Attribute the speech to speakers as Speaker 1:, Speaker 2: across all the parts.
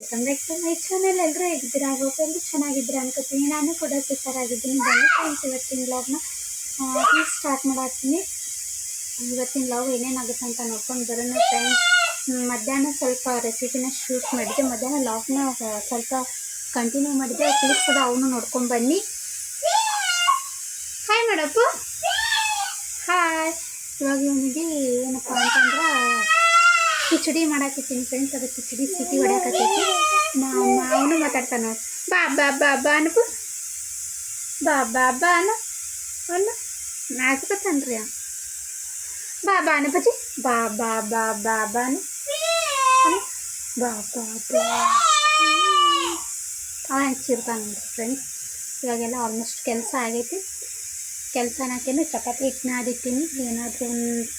Speaker 1: Welcome back to channel ಎಲ್ಲರೂ ಹೇಗಿದ್ದೀರಾ? ಹೋಗಿ ಎಲ್ಲರೂ ಚೆನ್ನಾಗಿದ್ದೀರಾ ಅನ್ಕೋತೀನಿ. ನಾನು ಕೂಡ ಸೂಪರ್ ಆಗಿದ್ದೀನಿ. ಬನ್ನಿ ಫ್ರೆಂಡ್ಸ್ ಇವತ್ತಿನ ಬ್ಲಾಗ್ನ ಈಗ ಸ್ಟಾರ್ಟ್ ಮಾಡಾಕ್ತೀನಿ. ಇವತ್ತಿನ ಬ್ಲಾಗ್ ಏನೇನಾಗುತ್ತೆ ಅಂತ ನೋಡ್ಕೊಂಡು ಬರೋಣ ಫ್ರೆಂಡ್ಸ್ ಮಧ್ಯಾಹ್ನ ಸ್ವಲ್ಪ ರೆಸಿಪಿನ ಶೂಟ್ ಮಾಡಿದ್ದೆ. ಮಧ್ಯಾಹ್ನ ಲಾಗ್ನ ಸ್ವಲ್ಪ ಕಂಟಿನ್ಯೂ ಮಾಡಿದ್ದೆ. ಪ್ಲೀಸ್ ಕೂಡ ಅವನು ನೋಡ್ಕೊಂಡು ಬನ್ನಿ. ಹಾಯ್ ಮಾಡಪ್ಪ ಹಾಯ್ ಇವಾಗ ಇವನಿಗೆ ಏನಪ್ಪ ಅಂತಂದ್ರೆ ಕಿಚಡಿ ಮಾಡಾಕತ್ತೀನಿ ಫ್ರೆಂಡ್ಸ್ ಅದು ಕಿಚಡಿ ಸಿಟಿ ಹೊಡ್ಯಾಕತ್ತೈತಿ ಅವನು ಮಾತಾಡ್ತಾನೆ ನೋಡಿ ಬಾ ಬಾ ಬಾ ಬಾ ಅನ್ಪು ಬಾ ಬಾ ಬಾ ಅನ್ನ ಅನ್ನ ನಾಚ್ಕೊತಾನ್ರಿ ಅವ ಬಾ ಬಾ ಅನಪಜಿ ಬಾ ಬಾ ಬಾ ಬಾ ಬಾ ಅನು ಅನು. ಬಾ ಬಾ ಬಾ ಅವ ಹಂಚಿರ್ತಾನೆ ನೋಡ್ರಿ ಫ್ರೆಂಡ್ಸ್ ಇವಾಗೆಲ್ಲ ಆಲ್ಮೋಸ್ಟ್ ಕೆಲಸ ಆಗೈತಿ ಕೆಲಸ ಅನ್ನೋಕ್ಕೇನು ಚಪಾತಿ ಹಿಟ್ಟು ನಾದಿಟ್ಟಿನಿ ಏನಾದರೂ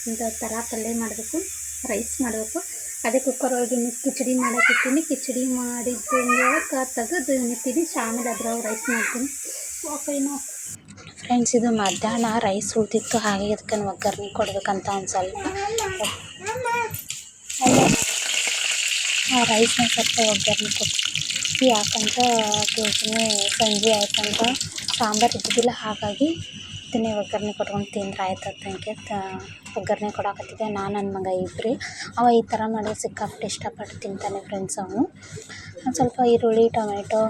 Speaker 1: ಒಂದು ಥರ ಪಲ್ಯ ಮಾಡಬೇಕು, ರೈಸ್ ಮಾಡಬೇಕು. ಅದೇ ಕುಕ್ಕರ್ ಒಳಗೆ ಇನ್ನು ಕಿಚಡಿ ಮಾಡಕ್ಕಿಟ್ಟಿನಿ ಕಿಚಡಿ ಮಾಡಿದ್ದ ತೆಗೆದು ನಿಂತೀನಿ ಆಮೇಲೆ ಅದರ ರೈಸ್ ಮಾಡ್ತೀನಿ. ಓಕೆನೋ ಫ್ರೆಂಡ್ಸ್ ಇದು ಮಧ್ಯಾಹ್ನ ರೈಸ್ ಉಳಿದಿತ್ತು. ಹಾಗೆ ಅದಕ್ಕೆ ಒಗ್ಗರಣೆ ಕೊಡಬೇಕಂತ ಒಂದು ಸ್ವಲ್ಪ ರೈಸ್ನ ಸ್ವಲ್ಪ ಒಗ್ಗರಣೆ ಕೊಟ್ಟು ಯಾಕಂದ್ರೆ ಯೋಚನೆ ಸಂಜೆ ಆಯ್ತಂತ ಸಾಂಬಾರು ಇದ್ದಿದ್ದಿಲ್ಲ. ಹಾಗಾಗಿ ಇದನ್ನೇ ಒಗ್ಗರ್ಣೆ ಕೊಟ್ಕೊಂಡು ತಿಂದ್ರೆ ಆಯ್ತು ತ, ಒಗ್ಗರಣೆ ಕೊಡಾಕತ್ತಿದ್ದೆ. ನಾನು ನನ್ನ ಮಗ ಇಬ್ಬರು ಅವ ಈ ಥರ ಮಾಡಿದ್ರೆ ಸಿಕ್ಕಾಪಟ್ಟೆ ಇಷ್ಟಪಟ್ಟು ತಿಂತಾನೆ ಫ್ರೆಂಡ್ಸ್ ಅವನು. ಒಂದು ಸ್ವಲ್ಪ ಈರುಳ್ಳಿ ಟೊಮೆಟೊ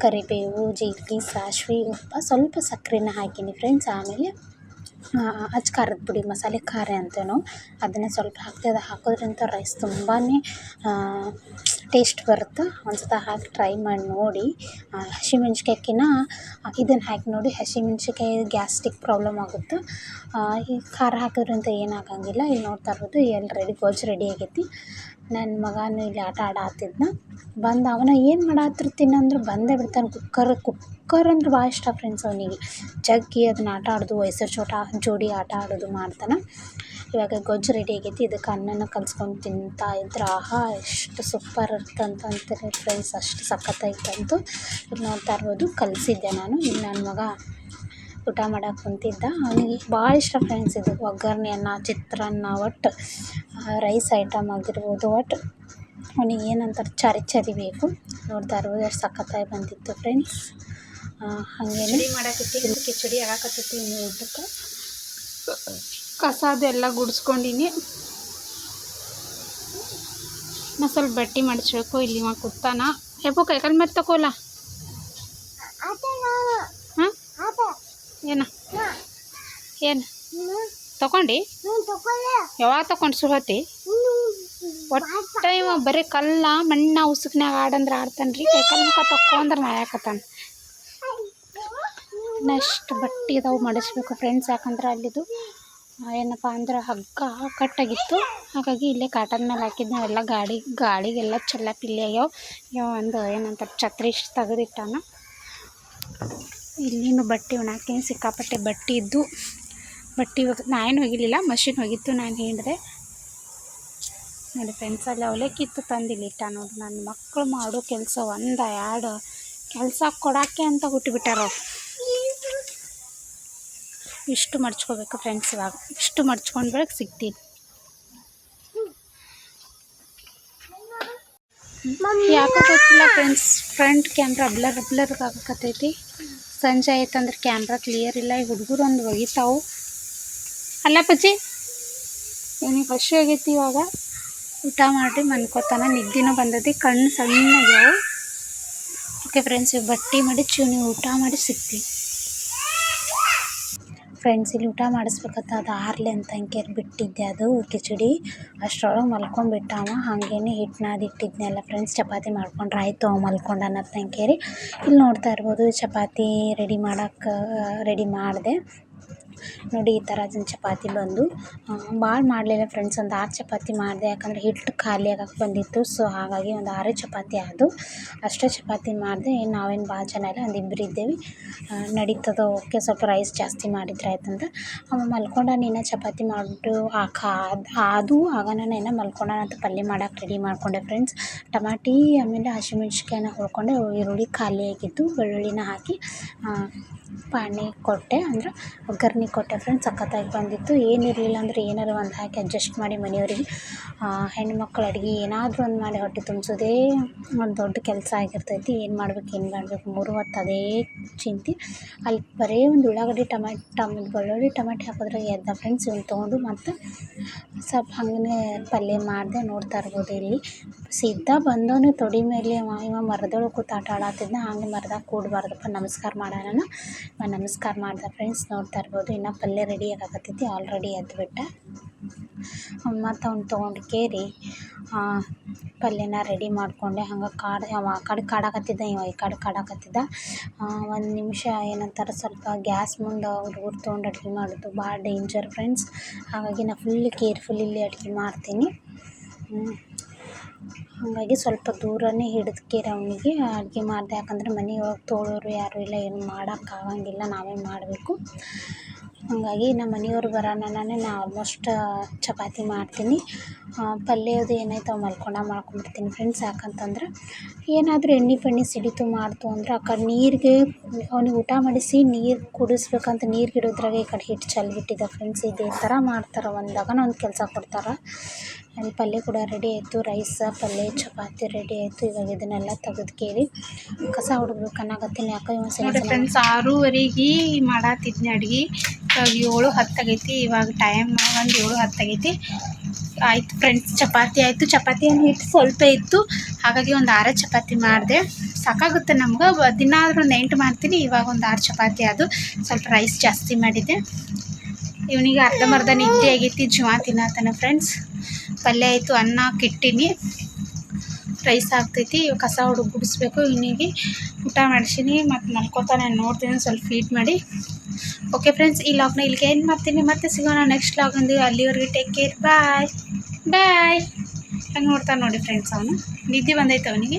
Speaker 1: ಕರಿಬೇವು, ಜೀರಿಗೆ, ಸಾಸ್ವೆ, ಉಪ್ಪು ಸ್ವಲ್ಪ ಸಕ್ಕರೆನ ಹಾಕೀನಿ ಫ್ರೆಂಡ್ಸ್ ಆಮೇಲೆ ಅಚ್ಚ ಖಾರದ ಪುಡಿ, ಮಸಾಲೆ ಖಾರ ಅಂತೇವೆ ನಾವು ಅದನ್ನೇ ಸ್ವಲ್ಪ ಹಾಕ್ತೆ ಅದು ಹಾಕೋದ್ರಿಂದ ರೈಸ್ ತುಂಬಾ ಟೇಸ್ಟ್ ಬರುತ್ತೆ? ಒಂದು ಸಲ ಹಾಕಿ ಟ್ರೈ ಮಾಡಿ ನೋಡಿ. ಹಸಿಮೆಣ್ಸಿಕಾಯ್ಕಿನ ಇದನ್ನು ಹಾಕಿ ನೋಡಿ. ಹಸಿಮೆಣ್ಸಿಕಾಯಿ ಗ್ಯಾಸ್ಟ್ರಿಕ್ ಪ್ರಾಬ್ಲಮ್ ಆಗುತ್ತೆ. ಈ ಖಾರ ಹಾಕೋದ್ರಿಂದ ಏನಾಗಂಗಿಲ್ಲ ಇಲ್ಲಿ ನೋಡ್ತಾ ಇರ್ಬೋದು ಎಲ್ಲಿ ರೆಡಿ ಗೊಜ್ಜು ರೆಡಿ ಆಗೈತಿ. ನನ್ನ ಮಗನೂ ಇಲ್ಲಿ ಆಟ ಆಡಾತಿದ್ನ ಬಂದ ಅವನ ಏನು ಮಾಡಾತಿರ್ತೀನಿ ಅಂದ್ರೆ ಬಂದೇ ಬಿಡ್ತಾನೆ. ಕುಕ್ಕರ್ ಕುಕ್ಕರ್ ಅಂದ್ರೆ ಭಾಳ ಇಷ್ಟ ಫ್ರೆಂಡ್ಸ್ ಅವನಿಗೆ. ಜಗ್ಗಿ ಅದನ್ನ ಆಟ ಆಡೋದು ವಯಸ್ಸು ಚೋಟ ಜೋಡಿ ಆಟ ಆಡೋದು ಮಾಡ್ತಾನೆ. ಇವಾಗ ಗೊಜ್ಜು ರೆಡಿ ಆಗೈತಿ. ಇದಕ್ಕೆ ಅನ್ನನ ಕಲ್ಸ್ಕೊಂಡು ತಿಂತಾ ಇದ್ರೆ, ಆಹಾ, ಎಷ್ಟು ಸೂಪರ್ ಅಂತ ಅಂತಾರೆ ಫ್ರೆಂಡ್ಸ್ ಅಷ್ಟು ಸಖತ್ತಾಯ್ತಂತು ಇಲ್ಲಿ ನೋಡ್ತಾ ಇರ್ಬೋದು. ಕಲಿಸಿದ್ದೆ ನಾನು. ಇನ್ನು ನನ್ನ ಮಗ ಊಟ ಮಾಡಕ್ಕೆ ಕುಂತಿದ್ದ. ಅವನಿಗೆ ಭಾಳ ಇಷ್ಟ ಫ್ರೆಂಡ್ಸ್ ಇದು. ಒಗ್ಗರಣೆ ಅನ್ನ ಚಿತ್ರಾನ್ನ ಒಟ್ಟು ರೈಸ್ ಐಟಮ್ ಆಗಿರ್ಬೋದು ಒಟ್ಟು ಅವನಿಗೆ ಏನಂತಾರೆ, ಚರಿ ಚರಿ ಬೇಕು. ನೋಡ್ತಾ ಇರ್ಬೋದು ಎಷ್ಟು ಸಖತ್ತಾಗಿ ಬಂದಿತ್ತು ಫ್ರೆಂಡ್ಸ್ ಹಾಗೇನೆ. ಮಾಡಾಕತ್ತಿ ಕಿಚಡಿ ಆಗಾಕತ್ತೈತಿ ಊಟಕ್ಕೆ? ಕಸ ಅದೆಲ್ಲ ಗುಡಿಸ್ಕೊಂಡಿನಿ. ನಾ ಸ್ವಲ್ಪ ಬಟ್ಟೆ ಮಾಡಿಸ್ಬೇಕು ಇಲ್ಲಿ ಮಾ ಕೂತಾನ. ಎಪ್ಪು ಕೈಕಾಲು ಮತ್ತೆ ತಗೋಲ್ಲ ಹಾಂ? ಏನ? ಏನು? ತಗೊಂಡು ಯಾವಾಗ ತಗೊಂಡು ಸುಹತಿ ಒಟ್ಟ ಇವ ಬರೀ ಕಲ್ಲ, ಮಣ್ಣ ಉಸುಕ್ನಾಗ ಆಡಂದ್ರೆ ಆಡ್ತಾನೆ ರೀ ಕೈಕಾಲು ಮುಖ ತಕ್ಕೊಂಡ್ರೆ ನಾಯಾಕತ್ತಾನ. ನೆಕ್ಸ್ಟ್ ಬಟ್ಟೆ ಇದಾವೆ ಮಡಿಸ್ಬೇಕು ಫ್ರೆಂಡ್ಸ್ ಯಾಕಂದ್ರೆ ಅಲ್ಲಿದು. ಏನಪ್ಪ ಅಂದ್ರೆ ಹಗ್ಗ ಕಟ್ಟಾಗಿತ್ತು. ಹಾಗಾಗಿ ಇಲ್ಲೇ ಕಾಟನ್ ಮೇಲೆ ಹಾಕಿದ್ನ. ಎಲ್ಲ ಗಾಡಿ ಗಾಳಿಗೆಲ್ಲ ಚೆಲ್ಲ ಪಿಲ್ಲಿ ಆಗ್ಯಾವ. ಯಾವ ಒಂದು ಏನಂತಾರೆ ಛತ್ರಿ ತೆಗೆದಿಟ್ಟಾನ. ಇಲ್ಲಿನೂ ಬಟ್ಟೆ ಒಣಾಕೇನು ಸಿಕ್ಕಾಪಟ್ಟೆ ಬಟ್ಟೆ ಇದ್ದು, ಬಟ್ಟೆ ಇವಾಗ ನಾನು ಹೋಗಿರಲಿಲ್ಲ ಮಷಿನ್ ಹೋಗಿತ್ತು ನಾನು ಹೇಳಿದೆ ನೋಡಿ ಫ್ರೆಂಡ್ಸ್ ಅಲ್ಲಿ ತಂದಿಲ್ಲ ಇಟ್ಟ ನೋಡಿ. ನನ್ನ ಮಕ್ಕಳು ಮಾಡೋ ಕೆಲಸ ಒಂದು, ಎರಡು. ಕೆಲಸ ಕೊಡೋಕ್ಕೆ ಅಂತ ಹುಟ್ಟಿಬಿಟ್ಟಾರ ಇಷ್ಟು ಮಡ್ಚ್ಕೋಬೇಕು ಫ್ರೆಂಡ್ಸ್ ಇವಾಗ. ಇಷ್ಟು ಮಡ್ಚ್ಕೊಂಡು ಬೆಳಗ್ಗೆ ಸಿಗ್ತೀನಿ. ಯಾಕೋ ಗೊತ್ತಿಲ್ಲ friends front camera blur blur ಆಗಕತ್ತೈತಿ. ಸಂಜೆ ಆಯ್ತಂದ್ರೆ ಕ್ಯಾಮ್ರಾ ಕ್ಲಿಯರ್ ಇಲ್ಲ ಈ ಹುಡುಗರು ಒಂದು ಒಗಿತಾವು. ಅಲ್ಲ ಪಚ್ಚಿ ಇವನಿಗೆ ಹಸಿ ಆಗೈತಿ ಇವಾಗ? ಊಟ ಮಾಡಿ ಮನ್ಕೋತಾನ. ನಿದ್ದೆನೂ ಬಂದೈತಿ ಕಣ್ಣು ಸಣ್ಣಗ್ಯಾವು ಓಕೆ ಫ್ರೆಂಡ್ಸ್ ಬಟ್ಟೆ ಮಾಡಿ ಚೂನಿ ಊಟ ಮಾಡಿ ಸಿಗ್ತೀವಿ ಫ್ರೆಂಡ್ಸ್ ಇಲ್ಲಿ ಊಟ ಮಾಡಿಸ್ಬೇಕಂತ ಅದು ಆರ್ಲಿ ಅಂತ ಅಂಕೇರಿ ಬಿಟ್ಟಿದ್ದೆ ಅದು ಕಿಚಡಿ ಅಷ್ಟರೊಳಗೆ ಮಲ್ಕೊಂಡ್ಬಿಟ್ಟ ಅವ. ಹಾಗೇನೆ ಹಿಟ್ಟು ನಾದಿಟ್ಟಿದ್ನೆಲ್ಲ ಫ್ರೆಂಡ್ಸ್ ಚಪಾತಿ ಮಾಡ್ಕೊಂಡ್ರೆ ಆಯಿತು ಅವ ಮಲ್ಕೊಂಡ ಅನ್ನೋದು ಅಂಕೇರಿ ಇಲ್ಲಿ ನೋಡ್ತಾ ಇರ್ಬೋದು, ಚಪಾತಿ ರೆಡಿ ಮಾಡಕ್ಕೆ ರೆಡಿ ಮಾಡಿದೆ. ನೋಡಿ ಈ ಥರ ಜನ ಚಪಾತಿ ಬಂದು ಭಾಳ ಮಾಡಲಿಲ್ಲ ಫ್ರೆಂಡ್ಸ್ ಒಂದು ಆರು ಚಪಾತಿ ಮಾಡಿದೆ, ಯಾಕಂದರೆ ಹಿಟ್ಟು ಖಾಲಿ ಆಗಕ್ಕೆ ಬಂದಿತ್ತು ಸೊ ಹಾಗಾಗಿ ಒಂದು ಆರೇ ಚಪಾತಿ ಆದವು ಅಷ್ಟೇ ಚಪಾತಿ ಮಾಡಿದೆ ನಾವೇನು ಭಾಳ ಜನ ಇಲ್ಲ, ಒಂದು ಇಬ್ಬರು ಇದ್ದೇವೆ. ನಡೀತದೆ, ಓಕೆ, ಸ್ವಲ್ಪ ರೈಸ್ ಜಾಸ್ತಿ ಮಾಡಿದ್ರೆ ಆಯ್ತಂತ. ಅವ ಮಲ್ಕೊಂಡ, ನೀನು ಚಪಾತಿ ಮಾಡಿಬಿಟ್ಟು ಹಾಕ ಅದು ಆಗ ನಾನು ಏನೋ ಮಲ್ಕೊಂಡ ಅಂತ ಪಲ್ಯ ಮಾಡಕ್ಕೆ ರೆಡಿ ಮಾಡಿಕೊಂಡೆ ಫ್ರೆಂಡ್ಸ್ ಟಮಾಟಿ, ಆಮೇಲೆ ಹಸಿಮೆಣ್ಸಿಕಾಯಿನ ಹುರ್ಕೊಂಡೆ, ಈರುಳ್ಳಿ ಖಾಲಿ ಆಗಿದ್ದು ಬೆಳ್ಳುಳ್ಳಿನ ಹಾಕಿ ಪಾನಿ ಕೊಟ್ಟೆ, ಅಂದ್ರೆ ಒಗ್ಗರಣೆ ಕೊಟ್ಟೆ ಫ್ರೆಂಡ್ಸ್ ಸಖತ್ತಾಗಿ ಬಂದಿತ್ತು. ಏನಿರಲಿಲ್ಲ ಅಂದರೆ ಏನಾದ್ರು ಒಂದು ಹಾಕಿ ಅಡ್ಜಸ್ಟ್ ಮಾಡಿ ಮನೆಯವ್ರಿಗೆ. ಹೆಣ್ಮಕ್ಳು ಅಡುಗೆ ಏನಾದರೂ ಒಂದು ಮಾಡಿ ಹೊಟ್ಟೆ ತುಂಬಿಸೋದೇ ಒಂದು ದೊಡ್ಡ ಕೆಲಸ ಆಗಿರ್ತೈತಿ. ಏನು ಮಾಡ್ಬೇಕು, ಏನು ಮಾಡಬೇಕು ಮೂರು ಹೊತ್ತು ಅದೇ ಚಿಂತೆ. ಅಲ್ಲಿ ಬರೀ ಒಂದು ಉಳ್ಳಾಗಡ್ಡೆ, ಟೊಮೆಟ್, ಟಮ್, ಬೆಳ್ಳುಳ್ಳಿ, ಟೊಮೆಟೊ ಹಾಕೋದ್ರಾಗ ಎದ್ದ ಫ್ರೆಂಡ್ಸ್ ಇವ್ನ ತೊಗೊಂಡು ಮತ್ತು ಸ್ವಲ್ಪ ಹಾಗೆ ಪಲ್ಯ ಮಾಡಿದೆ ನೋಡ್ತಾ ಇರ್ಬೋದು ಇಲ್ಲಿ. ಸೀದಾ ಬಂದವನು ತೊಡಿ ಮೇಲೆ ಇವ ಮರದೊಳಗೆ ಕೂತು ಆಟ ಆಡತ್ತಿದ್ದ ಹಂಗೆ ಮರದಾಗ ಕೂಡಬಾರ್ದಪ್ಪ, ನಮಸ್ಕಾರ ಮಾಡೋಣ ನಮಸ್ಕಾರ ಮಾಡ್ದೆ ಫ್ರೆಂಡ್ಸ್ ನೋಡ್ತಾ ಇರ್ಬೋದು. ಇನ್ನು ಪಲ್ಯ ರೆಡಿ ಆಗಾಕತ್ತೈತಿ ಆಲ್ರೆಡಿ ಎದ್ಬಿಟ್ಟ ಮತ್ತು ಅವ್ನು ತೊಗೊಂಡು ಕೇರಿ ಪಲ್ಯನ ರೆಡಿ ಮಾಡಿಕೊಂಡೆ. ಹಂಗೆ ಕಾಡು, ಅವ ಆ ಕಡೆ ಕಾಡಾಕತ್ತಿದ್ದ, ಇವ ಈ ಕಡೆ ಕಾಡಕತ್ತಿದ್ದ. ಒಂದು ನಿಮಿಷ ಏನಂತಾರೆ, ಸ್ವಲ್ಪ ಗ್ಯಾಸ್ ಮುಂದೆ ಹುಡುಗರು ತೊಗೊಂಡು ಅಡುಗೆ ಮಾಡೋದು ಭಾಳ ಡೇಂಜರ್ ಫ್ರೆಂಡ್ಸ್ ಹಾಗಾಗಿ ನಾ ಫುಲ್ ಕೇರ್ಫುಲ್ ಇಲ್ಲಿ ಅಡುಗೆ ಮಾಡ್ತೀನಿ. ಹಾಗಾಗಿ ಸ್ವಲ್ಪ ದೂರನೇ ಹಿಡಿದು ಕೇರಿ ಅವನಿಗೆ, ಅಡುಗೆ ಮಾಡಿದೆ. ಯಾಕಂದ್ರೆ ಮನೆಯೊಳಗೆ ತೋಳೋರು ಯಾರೂ ಇಲ್ಲ, ಏನು ಮಾಡೋಕ್ಕಾಗಂಗಿಲ್ಲ ನಾವೇ ಮಾಡಬೇಕು. ಹಾಗಾಗಿ ನಮ್ಮ ಮನೆಯವ್ರು ಬರೋಣನೇ ನಾ ಆಲ್ಮೋಸ್ಟ್ ಚಪಾತಿ ಮಾಡ್ತೀನಿ. ಪಲ್ಯ ಅದು ಏನಾಯ್ತು ಅವು ಮಲ್ಕೊಂಡ ಮಾಡ್ಕೊಂಡ್ಬಿಡ್ತೀನಿ ಫ್ರೆಂಡ್ಸ್ ಯಾಕಂತಂದ್ರೆ ಏನಾದರೂ ಎಣ್ಣೆ ಪಣ್ಣೆ ಸಿಡಿತು ಮಾಡ್ತು ಅಂದ್ರೆ ಆ ಕಡೆ ನೀರಿಗೆ ಅವ್ನಿಗೆ ಊಟ ಮಾಡಿಸಿ ನೀರು ಕುಡಿಸ್ಬೇಕಂತ ನೀರಿಗೆ ಇಡೋದ್ರಾಗೆ ಈ ಕಡೆ ಹಿಟ್ಟು ಚೆಲ್ಬಿಟ್ಟಿದ್ದೆ ಫ್ರೆಂಡ್ಸ್ ಇದೇ ಥರ ಮಾಡ್ತಾರೆ ಒಂದಾಗ ಒಂದು ಕೆಲಸ ಕೊಡ್ತಾರೆ. ಅಲ್ಲಿ ಪಲ್ಯ ಕೂಡ ರೆಡಿ ಆಯಿತು. ರೈಸ ಪಲ್ಯ ಚಪಾತಿ ರೆಡಿ ಆಯಿತು. ಇವಾಗ ಇದನ್ನೆಲ್ಲ ತೆಗೆದು ಕೇಳಿ ಕಸ ಹುಡುಗರು ಕಣ್ಣಾಗತ್ತೀನಿ. ಯಾಕೋ ಇವಾಗ
Speaker 2: ನೋಡಿ ಫ್ರೆಂಡ್ಸ್ ಆರೂವರೆಗೆ ಮಾಡತ್ತಿದ್ನಿ ಅಡುಗೆ. ಇವಾಗ ಏಳು ಹತ್ತಾಗೈತಿ. ಇವಾಗ ಟೈಮ್ ಒಂದು ಏಳು ಹತ್ತಾಗೈತಿ. ಆಯಿತು ಫ್ರೆಂಡ್ಸ್ ಚಪಾತಿ ಆಯಿತು. ಚಪಾತಿ ಹಿಟ್ಟು ಸ್ವಲ್ಪ ಇತ್ತು. ಹಾಗಾಗಿ ಒಂದು ಆರೇ ಚಪಾತಿ ಮಾಡಿದೆ. ಸಾಕಾಗುತ್ತೆ ನಮ್ಗೆ. ದಿನ ಆದರೂ ಒಂದು ಎಂಟು ಮಾಡ್ತೀನಿ. ಇವಾಗ ಒಂದು ಆರು ಚಪಾತಿ ಅದು. ಸ್ವಲ್ಪ ರೈಸ್ ಜಾಸ್ತಿ ಮಾಡಿದ್ದೆ. ಇವನಿಗೆ ಅರ್ಧಂಬರ್ಧ ನಿದ್ದೆ ಆಗೈತಿ. ಜೀವ ತಿನ್ನತ್ತಾನ ಫ್ರೆಂಡ್ಸ್ ಪಲ್ಯ ಆಯಿತು, ಅನ್ನ ಕಿಟ್ಟಿನಿ. ರೈಸ್ ಆಗ್ತೈತಿ, ಕಸ ಹುಡುಗ ಗುಡಿಸ್ಬೇಕು ಊಟ ಮಾಡಿಸೀನಿ ಮತ್ತು ಮಲ್ಕೋತಾನೆ, ನೋಡ್ತೀನಿ, ಸ್ವಲ್ಪ ಫೀಡ್ ಮಾಡಿ. ಓಕೆ ಫ್ರೆಂಡ್ಸ್ ಈ ಲಾಗ್ನ ಇಲ್ಲಿಗೆ ಏನು ಮಾಡ್ತೀನಿ. ಮತ್ತೆ ಸಿಗೋಣ ನೆಕ್ಸ್ಟ್ ಲಾಗ್ ಅಂದೀವಿ ಅಲ್ಲಿವರೆಗೆ ಟೇಕ್ ಕೇರ್ ಬಾಯ್ ಬಾಯ್ ಹಂಗೆ ನೋಡ್ತಾನೆ ನೋಡಿ ಫ್ರೆಂಡ್ಸ್ ಅವನು. ನಿದ್ದೆ ಬಂದೈತೆ ಅವನಿಗೆ.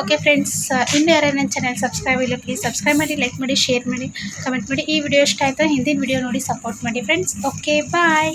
Speaker 2: ಓಕೆ ಫ್ರೆಂಡ್ಸ್ ಇನ್ನೂ ಯಾರು ನನ್ನ ಚಾನಲ್ ಸಬ್ಸ್ಕ್ರೈಬ್ ಇಲ್ಲ ಪ್ಲೀಸ್ ಸಬ್ಸ್ಕ್ರೈಬ್ ಮಾಡಿ ಲೈಕ್ ಮಾಡಿ ಶೇರ್ ಮಾಡಿ ಕಮೆಂಟ್ ಮಾಡಿ. ಈ ವಿಡಿಯೋ ಇಷ್ಟ ಆಯಿತು? ಹಿಂದಿನ ವಿಡಿಯೋ ನೋಡಿ ಸಪೋರ್ಟ್ ಮಾಡಿ ಫ್ರೆಂಡ್ಸ್ ಓಕೆ ಬಾಯ್